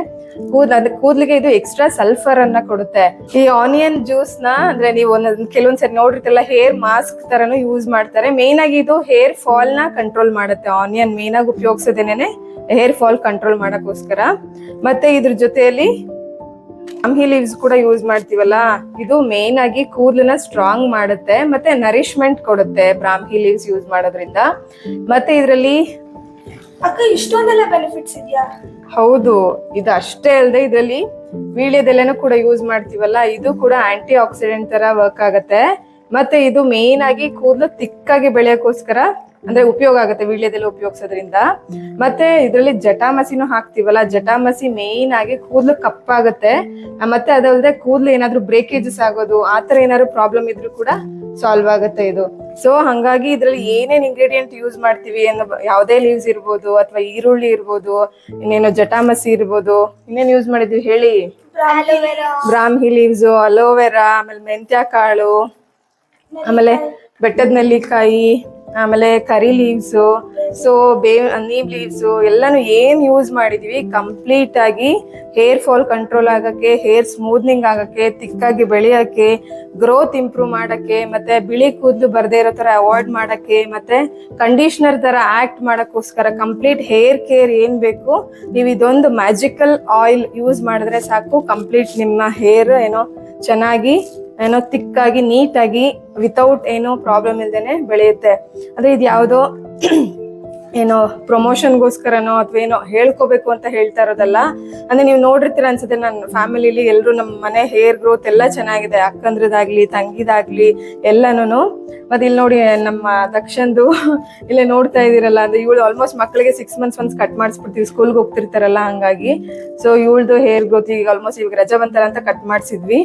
ಕೂದ್ ಕೂದ್ಲಿಗೆ ಇದು ಎಕ್ಸ್ಟ್ರಾ ಸಲ್ಫರ್ ಅನ್ನ ಕೊಡುತ್ತೆ. ಈ ಆನಿಯನ್ ಜ್ಯೂಸ್ನ ಅಂದ್ರೆ ನೀವು ಒಂದೊಂದ್ ಕೆಲವೊಂದ್ಸರಿ ನೋಡಿರ್ತಲ್ಲ ಹೇರ್ ಮಾಸ್ಕ್ ತರನು ಯೂಸ್ ಮಾಡ್ತಾರೆ. ಮೇನ್ ಆಗಿ ಇದು ಹೇರ್ ಫಾಲ್ನ ಕಂಟ್ರೋಲ್ ಮಾಡುತ್ತೆ. ಆನಿಯನ್ ಮೇನ್ ಆಗಿ ಉಪಯೋಗಿಸೋದೇನೆ ಹೇರ್ ಫಾಲ್ ಕಂಟ್ರೋಲ್ ಮಾಡಕ್ಕೋಸ್ಕರ. ಮತ್ತೆ ಇದ್ರ ಜೊತೆಯಲ್ಲಿ ಬ್ರಾಹ್ಮಿ ಲೀವ್ಸ್ ಕೂಡ ಯೂಸ್ ಮಾಡ್ತೀವಲ್ಲ ಇದು ಮೇನ್ ಆಗಿ ಕೂದಲನ್ನ ಸ್ಟ್ರಾಂಗ್ ಮಾಡುತ್ತೆ ಮತ್ತೆ ನರಿಶ್ಮೆಂಟ್ ಕೊಡುತ್ತೆ ಬ್ರಾಹ್ಮಿ ಲೀವ್ಸ್ ಯೂಸ್ ಮಾಡೋದ್ರಿಂದ. ಮತ್ತೆ ಇದರಲ್ಲಿ ಅಕ್ಕ ಇಷ್ಟೊಂದೆಲ್ಲ ಬೆನಿಫಿಟ್ಸ್ ಇದೆಯಾ? ಹೌದು ಇದು ಅಷ್ಟೇ ಅಲ್ಲದೆ ಇದರಲ್ಲಿ ವೀಳ್ಯದೆಲೆನೂ ಕೂಡ ಯೂಸ್ ಮಾಡ್ತೀವಲ್ಲ ಇದು ಕೂಡ ಆಂಟಿ ಆಕ್ಸಿಡೆಂಟ್ ತರ ವರ್ಕ್ ಆಗುತ್ತೆ. ಮತ್ತೆ ಇದು ಮೇನ್ ಆಗಿ ಕೂದಲು ತಿಕ್ಕಾಗಿ ಬೆಳೆಯೋಕ್ಕೋಸ್ಕರ ಅಂದ್ರೆ ಉಪಯೋಗ ಆಗುತ್ತೆ ವೀಳ್ಯದೆಲೆ ಉಪಯೋಗಿಸೋದ್ರಿಂದ. ಮತ್ತೆ ಇದರಲ್ಲಿ ಜಟಾಮಸಿನೂ ಹಾಕ್ತಿವಲ್ಲ, ಜಟಾಮಸಿ ಮೇನ್ ಆಗಿ ಕೂದಲು ಕಪ್ಪಾಗುತ್ತೆ. ಮತ್ತೆ ಅದಲ್ಲದೆ ಕೂದಲು ಏನಾದ್ರು ಬ್ರೇಕೇಜಸ್ ಆಗೋದು ಆತರ ಏನಾದ್ರು ಪ್ರಾಬ್ಲಮ್ ಇದ್ರೂ ಕೂಡ ಸಾಲ್ವ್ ಆಗುತ್ತೆ ಇದು. ಸೊ ಹಂಗಾಗಿ ಇದ್ರಲ್ಲಿ ಏನೇನ್ ಇಂಗ್ರೀಡಿಯೆಂಟ್ ಯೂಸ್ ಮಾಡ್ತೀವಿ ಅನ್ನೋ ಯಾವುದೇ ಲೀವ್ಸ್ ಇರ್ಬೋದು, ಅಥವಾ ಈರುಳ್ಳಿ ಇರ್ಬೋದು, ಇನ್ನೇನೋ ಜಟಾಮಸಿ ಇರ್ಬೋದು, ಇನ್ನೇನ್ ಯೂಸ್ ಮಾಡಿದ್ವಿ ಹೇಳಿ? ಬ್ರಾಹ್ಮಿ ಲೀವ್ಸ್ ಅಲೋವೆರಾ ಆಮೇಲೆ ಮೆಂತ್ಯ ಕಾಳು ಆಮೇಲೆ ಬೆಟ್ಟದ ನೆಲ್ಲಿಕಾಯಿ ಆಮೇಲೆ ಕರಿ ಲೀವ್ಸ್ ಸೊ ಬೇ, ನೀಮ್ ಲೀವ್ಸ್ ಎಲ್ಲಾನು ಏನ್ ಯೂಸ್ ಮಾಡಿದೀವಿ ಕಂಪ್ಲೀಟ್ ಆಗಿ ಹೇರ್ ಫಾಲ್ ಕಂಟ್ರೋಲ್ ಆಗಕ್ಕೆ ಹೇರ್ ಸ್ಮೂತ್ನಿಂಗ್ ಆಗಕ್ಕೆ, ತಿಕ್ಕಾಗಿ ಬೆಳೆಯಕ್ಕೆ ಗ್ರೋತ್ ಇಂಪ್ರೂವ್ ಮಾಡಕ್ಕೆ, ಮತ್ತೆ ಬಿಳಿ ಕೂದಲು ಬರದೇ ಇರೋ ತರ ಅವಾಯ್ಡ್ ಮಾಡಕ್ಕೆ, ಮತ್ತೆ ಕಂಡೀಷನರ್ ತರ ಆಕ್ಟ್ ಮಾಡಕ್ಕೋಸ್ಕರ ಕಂಪ್ಲೀಟ್ ಹೇರ್ ಕೇರ್ ಏನ್ ಬೇಕು, ನೀವು ಇದೊಂದು ಮ್ಯಾಜಿಕಲ್ ಆಯಿಲ್ ಯೂಸ್ ಮಾಡಿದ್ರೆ ಸಾಕು ಕಂಪ್ಲೀಟ್ ನಿಮ್ಮ ಹೇರ್ ಏನೋ ಚೆನ್ನಾಗಿ ಏನೋ ತಿಕ್ಕಾಗಿ ನೀಟಾಗಿ ವಿತೌಟ್ ಏನೋ ಪ್ರಾಬ್ಲಮ್ ಇಲ್ದೇನೆ ಬೆಳೆಯುತ್ತೆ. ಅಂದ್ರೆ ಇದು ಯಾವುದೋ ಏನೋ ಪ್ರಮೋಷನ್ಗೋಸ್ಕರನೋ ಅಥವಾ ಏನೋ ಹೇಳ್ಕೋಬೇಕು ಅಂತ ಹೇಳ್ತಾ ಇರೋದಲ್ಲ, ಅಂದ್ರೆ ನೀವು ನೋಡಿರ್ತೀರ ಅನ್ಸುತ್ತೆ ನನ್ನ ಫ್ಯಾಮಿಲಿಲಿ ಎಲ್ಲರೂ ನಮ್ಮ ಮನೆ ಹೇರ್ ಗ್ರೋತ್ ಎಲ್ಲ ಚೆನ್ನಾಗಿದೆ, ಅಕ್ಕಂದ್ರದಾಗ್ಲಿ, ತಂಗಿದಾಗ್ಲಿ ಎಲ್ಲಾನು ಮತ್ತೆ ಇಲ್ಲಿ ನೋಡಿ ನಮ್ಮ ದಕ್ಷಂದು [LAUGHS] ಇಲ್ಲೇ ನೋಡ್ತಾ ಇದ್ದೀರಲ್ಲ, ಅಂದ್ರೆ ಇವಳು ಆಲ್ಮೋಸ್ಟ್ ಮಕ್ಕಳಿಗೆ ಸಿಕ್ಸ್ ಮಂತ್ಸ್ ಒನ್ಸ್ ಕಟ್ ಮಾಡಿಸ್ಬಿಡ್ತೀವಿ ಸ್ಕೂಲ್ಗೆ ಹೋಗ್ತಿರ್ತಾರಲ್ಲ ಹಂಗಾಗಿ. ಸೊ ಇವಳ್ದು ಹೇರ್ ಗ್ರೋತ್ ಈಗ ಆಲ್ಮೋಸ್ಟ್ ಇವಾಗ ರಜಾ ಬಂತಾರ ಅಂತ ಕಟ್ ಮಾಡಿಸಿದ್ವಿ.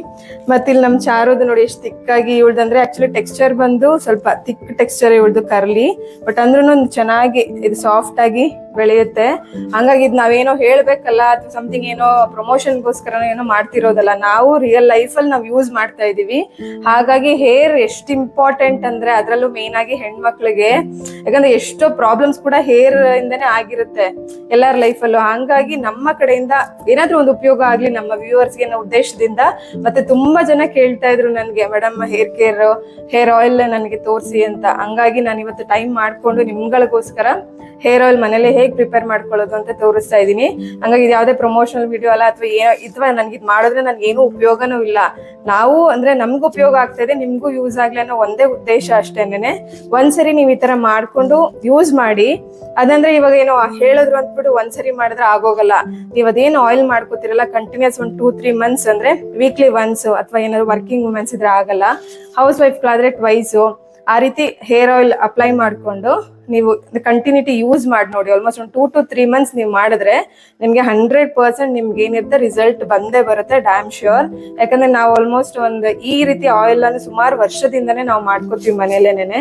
ಮತ್ತೆ ಇಲ್ಲಿ ನಮ್ಮ ಚಾರೋದು ನೋಡಿ ಎಷ್ಟು ತಿಕ್ಕಾಗಿ ಇವಳ್ದಂದ್ರೆ ಆಕ್ಚುಲಿ ಟೆಕ್ಸ್ಚರ್ ಬಂದು ಸ್ವಲ್ಪ ತಿಕ್ ಟೆಕ್ಸ್ಚರ್ ಇವಳ್ದು ಕರ್ಲಿ ಬಟ್ ಅಂದ್ರೂ ಚೆನ್ನಾಗಿ ಇದು ಸಾಫ್ಟ್ ಆಗಿ ಬೆಳೆಯುತ್ತೆ. ಹಂಗಾಗಿ ಇದು ನಾವೇನೋ ಹೇಳ್ಬೇಕಲ್ಲ, ಅಥವಾ ಸಮಥಿಂಗ್ ಏನೋ ಪ್ರಮೋಷನ್ಗೋಸ್ಕರ ಏನೋ ಮಾಡ್ತಿರೋದಲ್ಲ, ನಾವು ರಿಯಲ್ ಲೈಫಲ್ಲಿ ನಾವು ಯೂಸ್ ಮಾಡ್ತಾ ಇದೀವಿ. ಹಾಗಾಗಿ ಹೇರ್ ಎಷ್ಟು ಇಂಪಾರ್ಟೆಂಟ್ ಅಂದ್ರೆ ಅದರಲ್ಲೂ ಮೇನ್ ಆಗಿ ಹೆಣ್ಮಕ್ಳಿಗೆ, ಯಾಕಂದ್ರೆ ಎಷ್ಟೋ ಪ್ರಾಬ್ಲಮ್ಸ್ ಕೂಡ ಹೇರ್ ಇಂದನೇ ಆಗಿರುತ್ತೆ ಎಲ್ಲರ ಲೈಫಲ್ಲೂ ಹಂಗಾಗಿ ನಮ್ಮ ಕಡೆಯಿಂದ ಏನಾದ್ರೂ ಒಂದು ಉಪಯೋಗ ಆಗ್ಲಿ ನಮ್ಮ ವ್ಯೂವರ್ಸ್ಗೆ ಅನ್ನೋ ಉದ್ದೇಶದಿಂದ, ಮತ್ತೆ ತುಂಬಾ ಜನ ಕೇಳ್ತಾ ಇದ್ರು ನನ್ಗೆ, madam hair care hair oil ನನಗೆ ತೋರಿಸಿ ಅಂತ. ಹಂಗಾಗಿ ನಾನು ಇವತ್ತು ಟೈಮ್ ಮಾಡ್ಕೊಂಡು ನಿಮ್ಗಳಿಗೋಸ್ಕರ ಹೇರ್ ಆಯಿಲ್ ಮನೇಲೆ ಹೇಗೆ ಪ್ರಿಪೇರ್ ಮಾಡ್ಕೊಳ್ಳೋದು ಅಂತ ತೋರಿಸ್ತಾ ಇದ್ದೀನಿ. ಹಂಗಾಗಿ ಇದು ಯಾವುದೇ ಪ್ರಮೋಷನಲ್ ವಿಡಿಯೋ ಅಲ್ಲ ಅಥವಾ ಏನೋ ಇದ್ವಾ ನನಗೆ ಇದು ಮಾಡಿದ್ರೆ ನನಗೆ ಏನು ಉಪಯೋಗನೂ ಇಲ್ಲ. ನಾವು ಅಂದ್ರೆ ನಮ್ಗೂ ಉಪಯೋಗ ಆಗ್ತಾ ಇದೆ, ನಿಮ್ಗೂ ಯೂಸ್ ಆಗ್ಲಿ ಅನ್ನೋ ಒಂದೇ ಉದ್ದೇಶ ಅಷ್ಟೇನೆ ಒಂದ್ಸರಿ ನೀವು ಈ ತರ ಮಾಡ್ಕೊಂಡು ಯೂಸ್ ಮಾಡಿ, ಅದಂದ್ರೆ ಇವಾಗ ಏನೋ ಹೇಳಿದ್ರು ಅಂದ್ಬಿಟ್ಟು ಒಂದ್ಸರಿ ಮಾಡಿದ್ರೆ ಆಗೋಗಲ್ಲ. ನೀವು ಅದೇನು ಆಯಿಲ್ ಮಾಡ್ಕೋತಿರಲ್ಲ ಕಂಟಿನ್ಯೂಸ್ ಒಂದು ಟೂ ತ್ರೀ ಮಂತ್ಸ್ ಅಂದ್ರೆ ವೀಕ್ಲಿ ಒನ್ಸ್ ಅಥವಾ ಏನಾದ್ರು ವರ್ಕಿಂಗ್ ವುಮೆನ್ಸ್ ಇದ್ರೆ ಆಗಲ್ಲ. ಹೌಸ್ ವೈಫ್ಗಳಾದ್ರೆ ಟ್ವೈಸು ಆ ರೀತಿ ಹೇರ್ ಆಯಿಲ್ ಅಪ್ಲೈ ಮಾಡಿಕೊಂಡು ನೀವು ಕಂಟಿನ್ಯೂಟಿ ಯೂಸ್ ಮಾಡಿ ನೋಡಿ. ಆಲ್ಮೋಸ್ಟ್ ಒಂದು ಟೂ ಟು ತ್ರೀ ಮಂತ್ಸ್ ನೀವು ಮಾಡಿದ್ರೆ ನಿಮಗೆ ಹಂಡ್ರೆಡ್ ಪರ್ಸೆಂಟ್ ನಿಮ್ಗೆ ಏನಿರುತ್ತೆ ರಿಸಲ್ಟ್ ಬಂದೇ ಬರುತ್ತೆ ಡ್ಯಾಮ್ ಶ್ಯೂರ್ ಯಾಕಂದ್ರೆ ನಾವು ಆಲ್ಮೋಸ್ಟ್ ಒಂದು ಈ ರೀತಿ ಆಯಿಲ್ ಅನ್ನು ಸುಮಾರು ವರ್ಷದಿಂದನೇ ನಾವು ಮಾಡ್ಕೋತೀವಿ ಮನೇಲೇನೆ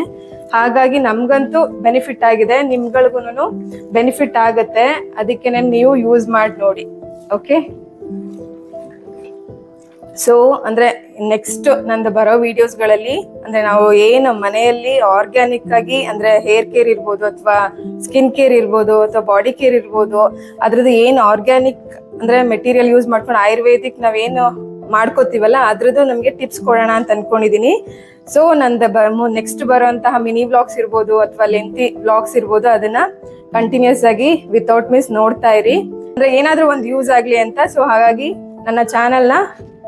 ಹಾಗಾಗಿ ನಮ್ಗಂತೂ ಬೆನಿಫಿಟ್ ಆಗಿದೆ ನಿಮ್ಗಳಿಗೂ ಬೆನಿಫಿಟ್ ಆಗುತ್ತೆ. ಅದಕ್ಕೆ ನೀವು ಯೂಸ್ ಮಾಡಿ ನೋಡಿ. ಓಕೆ ಸೊ ಅಂದ್ರೆ ನೆಕ್ಸ್ಟ್ ನಂದು ಬರೋ ವಿಡಿಯೋಸ್ಗಳಲ್ಲಿ ಅಂದ್ರೆ ನಾವು ಏನು ಮನೆಯಲ್ಲಿ ಆರ್ಗ್ಯಾನಿಕ್ ಆಗಿ, ಅಂದ್ರೆ ಹೇರ್ ಕೇರ್ ಇರ್ಬೋದು ಅಥವಾ ಸ್ಕಿನ್ ಕೇರ್ ಇರ್ಬೋದು ಅಥವಾ ಬಾಡಿ ಕೇರ್ ಇರ್ಬೋದು, ಅದ್ರದ್ದು ಏನು ಆರ್ಗ್ಯಾನಿಕ್ ಅಂದ್ರೆ ಮೆಟೀರಿಯಲ್ ಯೂಸ್ ಮಾಡ್ಕೊಂಡು ಆಯುರ್ವೇದಿಕ್ ನಾವೇನು ಮಾಡ್ಕೋತೀವಲ್ಲ, ಅದ್ರದ್ದು ನಮಗೆ ಟಿಪ್ಸ್ ಕೊಡೋಣ ಅಂತ ಅನ್ಕೊಂಡಿದೀನಿ. ಸೊ ನಂದು ಬ ನೆಕ್ಸ್ಟ್ ಬರುವಂತಹ ಮಿನಿ ಬ್ಲಾಗ್ಸ್ ಇರ್ಬೋದು ಅಥವಾ ಲೆಂತಿ ಬ್ಲಾಗ್ಸ್ ಇರ್ಬೋದು, ಅದನ್ನ ಕಂಟಿನ್ಯೂಸ್ ಆಗಿ ವಿತೌಟ್ ಮಿಸ್ ನೋಡ್ತಾ ಇರಿ. ಅಂದ್ರೆ ಏನಾದ್ರೂ ಒಂದು ಯೂಸ್ ಆಗ್ಲಿ ಅಂತ ಸೊ ಹಾಗಾಗಿ ನನ್ನ ಚಾನೆಲ್ನ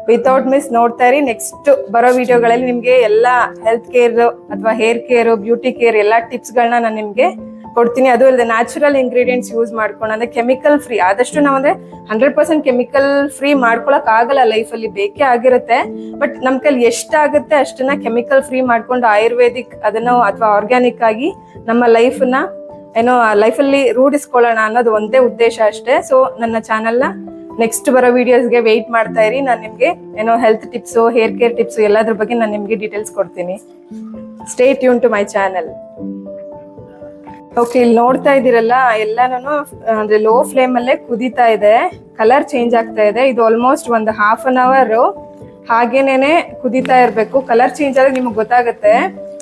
ವಿತೌಟ್ ಮಿಸ್ ನೋಡ್ತಾ ಇರಿ. ನೆಕ್ಸ್ಟ್ ಬರೋ ವಿಡಿಯೋಗಳಲ್ಲಿ ನಿಮ್ಗೆ ಎಲ್ಲ ಹೆಲ್ತ್ ಕೇರ್ ಅಥವಾ ಹೇರ್ ಕೇರ್ ಬ್ಯೂಟಿ ಕೇರ್ ಎಲ್ಲ ಟಿಪ್ಸ್ ಗಳನ್ನ ನಾನು ನಿಮ್ಗೆ ಕೊಡ್ತೀನಿ. ಅದು ಅಲ್ಲದೆ ನ್ಯಾಚುರಲ್ ಇಂಗ್ರೀಡಿಯೆಂಟ್ಸ್ ಯೂಸ್ ಮಾಡ್ಕೊಂಡು ಅಂದ್ರೆ ಕೆಮಿಕಲ್ ಫ್ರೀ ಆದಷ್ಟು ನಾವು ಅಂದ್ರೆ ಹಂಡ್ರೆಡ್ ಪರ್ಸೆಂಟ್ ಕೆಮಿಕಲ್ ಫ್ರೀ ಮಾಡ್ಕೊಳಕ್ ಆಗಲ್ಲ. ಲೈಫಲ್ಲಿ ಬೇಕೇ ಆಗಿರುತ್ತೆ. ಬಟ್ ನಮ್ ಕೈಲಿ ಎಷ್ಟಾಗುತ್ತೆ ಅಷ್ಟನ್ನ ಕೆಮಿಕಲ್ ಫ್ರೀ ಮಾಡ್ಕೊಂಡು ಆಯುರ್ವೇದಿಕ್ ಅದನ್ನ ಅಥವಾ ಆರ್ಗ್ಯಾನಿಕ್ ಆಗಿ ನಮ್ಮ ಲೈಫ್ನ ಏನೋ ಲೈಫಲ್ಲಿ ರೂಢಿಸ್ಕೊಳ್ಳೋಣ ಅನ್ನೋದು ಒಂದೇ ಉದ್ದೇಶ ಅಷ್ಟೇ. ಸೊ ನನ್ನ ಚಾನೆಲ್ನ ನೆಕ್ಸ್ಟ್ ಬರೋ ವಿಡಿಯೋಸ್ಗೆ ವೆಯ್ಟ್ ಮಾಡ್ತಾ ಇರಿ. ನಾನು ನಿಮಗೆ ಏನೋ health tips hair care tips ಎಲ್ಲದ್ರ ಬಗ್ಗೆ ನಾನು ನಿಮಗೆ ಡೀಟೇಲ್ಸ್ ಕೊಡ್ತೀನಿ. Stay tune to my channel okay ಇಲ್ಲಿ ನೋಡ್ತಾ ಇದ್ದೀರಲ್ಲ, ಎಲ್ಲಾನು, ಅಂದ್ರೆ ಲೋ ಫ್ಲೇಮ್ ಅಲ್ಲೇ ಕುದೀತಾ ಇದೆ. ಕಲರ್ ಚೇಂಜ್ ಆಗ್ತಾ ಇದೆ. ಇದು ಆಲ್ಮೋಸ್ಟ್ ಒಂದು ಹಾಫ್ ಅನ್ ಅವರ್ ಹಾಗೇನೇ ಕುದೀತಾ ಇರಬೇಕು. ಕಲರ್ ಚೇಂಜ್ ಆದ್ರೆ ನಿಮಗೆ ಗೊತ್ತಾಗುತ್ತೆ.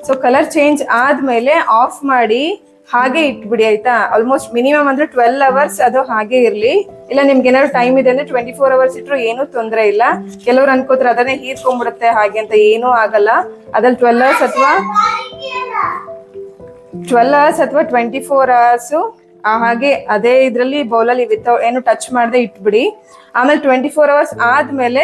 ಸೊ ಕಲರ್ ಚೇಂಜ್ ಆದ್ಮೇಲೆ ಆಫ್ ಮಾಡಿ ಹಾಗೆ ಇಟ್ಬಿಡಿ, ಆಯ್ತಾ? ಆಲ್ಮೋಸ್ಟ್ ಮಿನಿಮಮ್ ಅಂದ್ರೆ ಟ್ವೆಲ್ ಅವರ್ಸ್ ಅದು ಹಾಗೆ ಇರ್ಲಿ. ಇಲ್ಲ, ನಿಮ್ಗೆ ಏನಾದ್ರು ಟೈಮ್ ಇದೆ ಅಂದ್ರೆ ಟ್ವೆಂಟಿ ಫೋರ್ ಅವರ್ಸ್ ಇಟ್ರು ಏನೂ ತೊಂದರೆ ಇಲ್ಲ. ಕೆಲವ್ರು ಅನ್ಕೋತಾರೆ ಅದನ್ನೇ ಹೀರ್ಕೊಂಡ್ಬಿಡುತ್ತೆ ಹಾಗೆ ಅಂತ ಏನೂ ಆಗಲ್ಲ. ಅದ್ರಲ್ಲಿ ಟ್ವೆಲ್ ಅವರ್ಸ್ ಅಥವಾ ಟ್ವೆಲ್ ಅವರ್ಸ್ ಅಥವಾ ಟ್ವೆಂಟಿ ಫೋರ್ ಅವರ್ಸು ಹಾಗೆ ಅದೇ ಇದರಲ್ಲಿ ಬೌಲಲ್ಲಿ ವಿತ್ ಏನು ಟಚ್ ಮಾಡದೆ ಇಟ್ಬಿಡಿ. ಆಮೇಲೆ ಟ್ವೆಂಟಿ ಫೋರ್ ಅವರ್ಸ್ ಆದಮೇಲೆ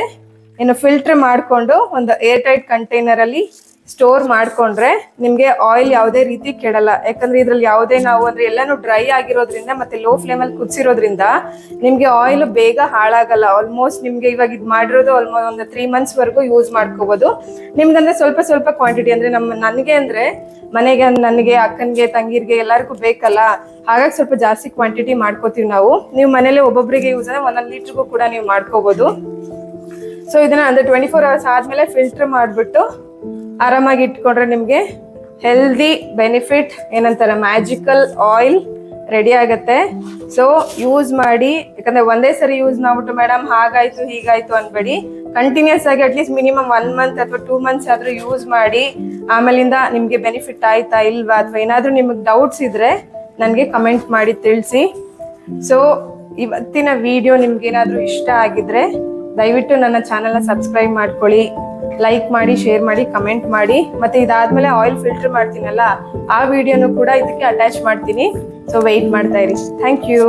ಏನು ಫಿಲ್ಟರ್ ಮಾಡಿಕೊಂಡು ಒಂದು ಏರ್ ಟೈಟ್ ಕಂಟೈನರ್ ಅಲ್ಲಿ ಸ್ಟೋರ್ ಮಾಡ್ಕೊಂಡ್ರೆ ನಿಮ್ಗೆ ಆಯಿಲ್ ಯಾವುದೇ ರೀತಿ ಕೆಡಲ್ಲ. ಯಾಕಂದ್ರೆ ಇದ್ರಲ್ಲಿ ಯಾವುದೇ ನಾವು ಅಂದ್ರೆ ಎಲ್ಲಾನು ಡ್ರೈ ಆಗಿರೋದ್ರಿಂದ ಮತ್ತೆ ಲೋ ಫ್ಲೇಮ್ ಅಲ್ಲಿ ಕುದಿಸಿರೋದ್ರಿಂದ ನಿಮ್ಗೆ ಆಯಿಲ್ ಬೇಗ ಹಾಳಾಗಲ್ಲ. ಆಲ್ಮೋಸ್ಟ್ ನಿಮ್ಗೆ ಇವಾಗ ಇದು ಮಾಡಿರೋದು ಆಲ್ಮೋಸ್ಟ್ ಒಂದು ತ್ರೀ ಮಂತ್ಸ್ ವರೆಗೂ ಯೂಸ್ ಮಾಡ್ಕೋಬಹುದು ನಿಮ್ಗಂದ್ರೆ ಸ್ವಲ್ಪ ಸ್ವಲ್ಪ ಕ್ವಾಂಟಿಟಿ ಅಂದ್ರೆ ನಮ್ಮ, ನನಗೆ ಅಂದ್ರೆ ಮನೆಗೆ, ನನಗೆ, ಅಕ್ಕನಿಗೆ, ತಂಗಿರ್ಗೆ ಎಲ್ಲರಿಗೂ ಬೇಕಲ್ಲ. ಹಾಗಾಗಿ ಸ್ವಲ್ಪ ಜಾಸ್ತಿ ಕ್ವಾಂಟಿಟಿ ಮಾಡ್ಕೋತೀವಿ ನಾವು. ನೀವು ಮನೇಲಿ ಒಬ್ಬೊಬ್ಬರಿಗೆ ಯೂಸ್ ಅಂದ್ರೆ ಒಂದೊಂದು ಲೀಟ್ರಿಗೂ ಕೂಡ ನೀವು ಮಾಡ್ಕೋಬಹುದು ಸೊ ಇದನ್ನ ಅಂದ್ರೆ ಟ್ವೆಂಟಿ ಫೋರ್ ಅವರ್ಸ್ ಆದ್ಮೇಲೆ ಫಿಲ್ಟರ್ ಮಾಡಿಬಿಟ್ಟು ಆರಾಮಾಗಿ ಇಟ್ಕೊಂಡ್ರೆ ನಿಮಗೆ ಹೆಲ್ದಿ ಬೆನಿಫಿಟ್ ಏನಂತಾರೆ ಮ್ಯಾಜಿಕಲ್ ಆಯಿಲ್ ರೆಡಿ ಆಗುತ್ತೆ. ಸೊ ಯೂಸ್ ಮಾಡಿ, ಯಾಕಂದ್ರೆ ಒಂದೇ ಸರಿ ಯೂಸ್ ಮಾಡ್ಬಿಟ್ಟು ಮೇಡಮ್ ಹಾಗಾಯ್ತು, ಹೀಗಾಯ್ತು ಅನ್ಬೇಡಿ. ಕಂಟಿನ್ಯೂಸ್ ಆಗಿ at least minimum one month ಅಥವಾ ಟೂ ಮಂತ್ಸ್ ಆದ್ರೂ ಯೂಸ್ ಮಾಡಿ, ಆಮೇಲಿಂದ ನಿಮ್ಗೆ ಬೆನಿಫಿಟ್ ಆಯ್ತಾ ಇಲ್ವಾ ಅಥವಾ ಏನಾದ್ರೂ ನಿಮಗೆ ಡೌಟ್ಸ್ ಇದ್ರೆ ನನಗೆ ಕಮೆಂಟ್ ಮಾಡಿ ತಿಳಿಸಿ. ಸೊ ಇವತ್ತಿನ ವಿಡಿಯೋ ನಿಮ್ಗೆ ಏನಾದ್ರೂ ಇಷ್ಟ ಆಗಿದ್ರೆ ದಯವಿಟ್ಟು ನನ್ನ ಚಾನೆಲ್ನ ಸಬ್ಸ್ಕ್ರೈಬ್ ಮಾಡ್ಕೊಳ್ಳಿ ಲೈಕ್ ಮಾಡಿ ಶೇರ್ ಮಾಡಿ ಕಮೆಂಟ್ ಮಾಡಿ. ಮತ್ತೆ ಇದಾದ್ಮೇಲೆ ಆಯಿಲ್ ಫಿಲ್ಟರ್ ಮಾಡ್ತೀನಲ್ಲ, ಆ ವಿಡಿಯೋನು ಕೂಡ ಇದಕ್ಕೆ ಅಟ್ಯಾಚ್ ಮಾಡ್ತೀನಿ. ಸೊ ವೆಯ್ಟ್ ಮಾಡ್ತಾ ಇರಿ. ಥ್ಯಾಂಕ್ ಯು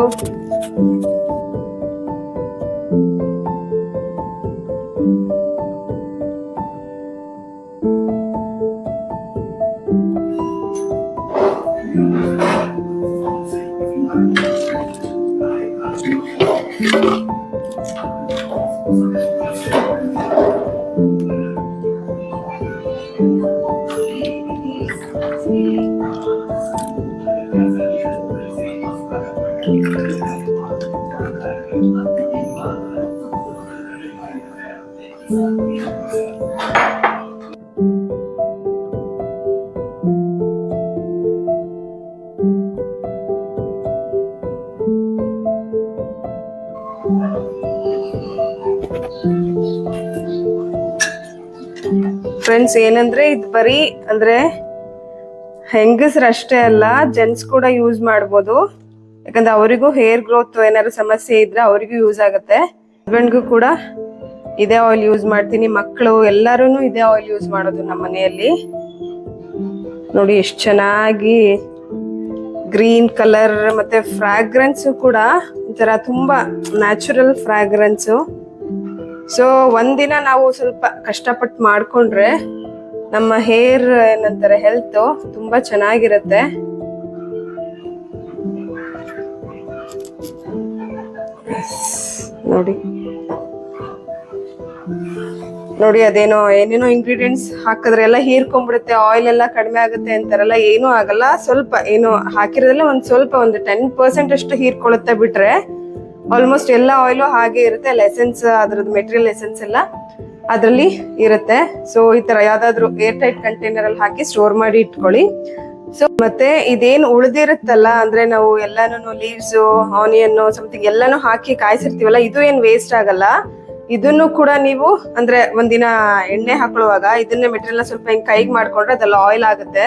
ಫ್ರೆಂಡ್ಸ್ ಏನಂದ್ರೆ ಇದು ಬರೀ ಅಂದ್ರೆ ಹೆಂಗಸ್ರು ಅಷ್ಟೇ ಅಲ್ಲ ಜೆಂಟ್ಸ್ ಕೂಡ ಯೂಸ್ ಮಾಡ್ಬೋದು. ಯಾಕಂದ್ರೆ ಅವರಿಗೂ ಹೇರ್ ಗ್ರೋತ್ ಏನಾದ್ರು ಸಮಸ್ಯೆ ಇದ್ರೆ ಅವರಿಗೂ ಯೂಸ್ ಆಗುತ್ತೆ. ಹಸ್ಬೆಂಡ್ಗೂ ಕೂಡ ಇದೇ ಆಯಿಲ್ ಯೂಸ್ ಮಾಡ್ತೀನಿ. ಮಕ್ಕಳು ಎಲ್ಲರೂ ಇದೇ ಆಯಿಲ್ ಯೂಸ್ ಮಾಡೋದು ನಮ್ಮ ಮನೆಯಲ್ಲಿ. ನೋಡಿ ಎಷ್ಟು ಚೆನ್ನಾಗಿ ಗ್ರೀನ್ ಕಲರ್ ಮತ್ತೆ ಫ್ರಾಗ್ರೆನ್ಸ್ ಕೂಡ ಒಂಥರ ತುಂಬಾ ನ್ಯಾಚುರಲ್ ಫ್ರಾಗ್ರೆನ್ಸು ಸೊ ಒಂದಿನ ನಾವು ಸ್ವಲ್ಪ ಕಷ್ಟಪಟ್ಟು ಮಾಡಿಕೊಂಡ್ರೆ ನಮ್ಮ ಹೇರ್ ಏನಂತಾರೆ ಹೆಲ್ತ್ ತುಂಬಾ ಚೆನ್ನಾಗಿರುತ್ತೆ. ನೋಡಿ. ನೋಡಿ, ಅದೇನೋ ಏನೇನೋ ಇಂಗ್ರೀಡಿಯೆಂಟ್ಸ್ ಹಾಕಿದ್ರೆ ಎಲ್ಲ ಹೀರ್ಕೊಂಡ್ಬಿಡುತ್ತೆ ಆಯಿಲ್ ಎಲ್ಲ ಕಡಿಮೆ ಆಗುತ್ತೆ ಅಂತಾರಲ್ಲ, ಏನೂ ಆಗಲ್ಲ. ಸ್ವಲ್ಪ ಏನು ಹಾಕಿರೋದೆಲ್ಲ ಒಂದು ಸ್ವಲ್ಪ ಒಂದು ಟೆನ್ ಪರ್ಸೆಂಟ್ ಅಷ್ಟು ಹೀರ್ಕೊಳ್ಳುತ್ತೆ ಬಿಟ್ರೆ ಆಲ್ಮೋಸ್ಟ್ ಎಲ್ಲ ಆಯಿಲು ಹಾಗೆ ಇರುತ್ತೆ. ಲೆಸೆನ್ಸ್ ಅದ್ರದ್ದು ಮೆಟೀರಿಯಲ್ ಲೆಸೆನ್ಸ್ ಎಲ್ಲ ಅದರಲ್ಲಿ ಇರುತ್ತೆ. ಸೊ ಈ ತರ ಯಾವ್ದಾದ್ರು ಏರ್ ಟೈಟ್ ಕಂಟೈನರ್ ಅಲ್ಲಿ ಹಾಕಿ ಸ್ಟೋರ್ ಮಾಡಿ ಇಟ್ಕೊಳ್ಳಿ. ಸೊ ಮತ್ತೆ ಇದೇನು ಉಳಿದಿರುತ್ತಲ್ಲ, ಅಂದ್ರೆ ನಾವು ಎಲ್ಲಾನು ಲೀವ್ಸು ಆನಿಯನ್ ಸಮಥಿಂಗ್ ಎಲ್ಲಾನು ಹಾಕಿ ಕಾಯಿಸಿರ್ತೀವಲ್ಲ, ಇದು ಏನ್ ವೇಸ್ಟ್ ಆಗಲ್ಲ. ಇದನ್ನು ಕೂಡ ನೀವು, ಅಂದ್ರೆ ಒಂದಿನ ಎಣ್ಣೆ ಹಾಕೊಳ್ಳುವಾಗ ಇದನ್ನ ಮೆಟೀರಿಯಲ್ ಸ್ವಲ್ಪ ಹಿಂಗ್ ಕೈಗೆ ಮಾಡ್ಕೊಂಡ್ರೆ ಅದೆಲ್ಲ ಆಯಿಲ್ ಆಗುತ್ತೆ.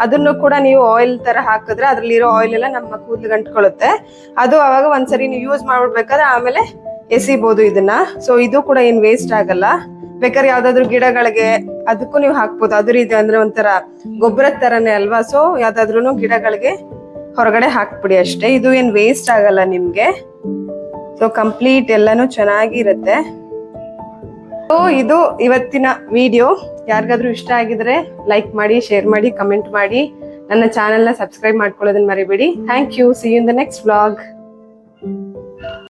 ಅದನ್ನು ಕೂಡ ನೀವು ಆಯಿಲ್ ತರ ಹಾಕಿದ್ರೆ ಅದ್ರಲ್ಲಿರೋ ಆಯಿಲ್ ಎಲ್ಲ ನಮ್ಮ ಕೂದಲು ಗಂಟ್ಕೊಳ್ಳುತ್ತೆ ಅದು ಅವಾಗ ಒಂದ್ಸರಿ ನೀವು ಯೂಸ್ ಮಾಡ್ಬಿಡ್ಬೇಕಾದ್ರೆ ಆಮೇಲೆ ಎಸಿಬಹುದು ಇದನ್ನ. ಸೊ ಇದು ಕೂಡ ಏನ್ ವೇಸ್ಟ್ ಆಗಲ್ಲ. ಬೇಕಾದ್ರೆ ಯಾವ್ದಾದ್ರು ಗಿಡಗಳಿಗೆ ಅದಕ್ಕೂ ನೀವು ಹಾಕ್ಬೋದು. ಅದು ರೀತಿ ಅಂದ್ರೆ ಒಂಥರ ಗೊಬ್ಬರದ ತರನೇ ಅಲ್ವಾ? ಸೊ ಯಾವ್ದಾದ್ರು ಗಿಡಗಳಿಗೆ ಹೊರಗಡೆ ಹಾಕ್ಬಿಡಿ ಅಷ್ಟೇ. ಇದು ಏನ್ ವೇಸ್ಟ್ ಆಗಲ್ಲ ನಿಮ್ಗೆ. ಸೊ ಕಂಪ್ಲೀಟ್ ಎಲ್ಲಾನು ಚೆನ್ನಾಗಿರುತ್ತೆ. ಇದು ಇವತ್ತಿನ ವಿಡಿಯೋ ಯಾರಿಗಾದ್ರೂ ಇಷ್ಟ ಆಗಿದ್ರೆ ಲೈಕ್ ಮಾಡಿ ಶೇರ್ ಮಾಡಿ ಕಮೆಂಟ್ ಮಾಡಿ. ನನ್ನ ಚಾನೆಲ್ನ ಸಬ್ಸ್ಕ್ರೈಬ್ ಮಾಡ್ಕೊಳ್ಳೋದನ್ನ ಮರಿಬೇಡಿ. Thank you see in the next vlog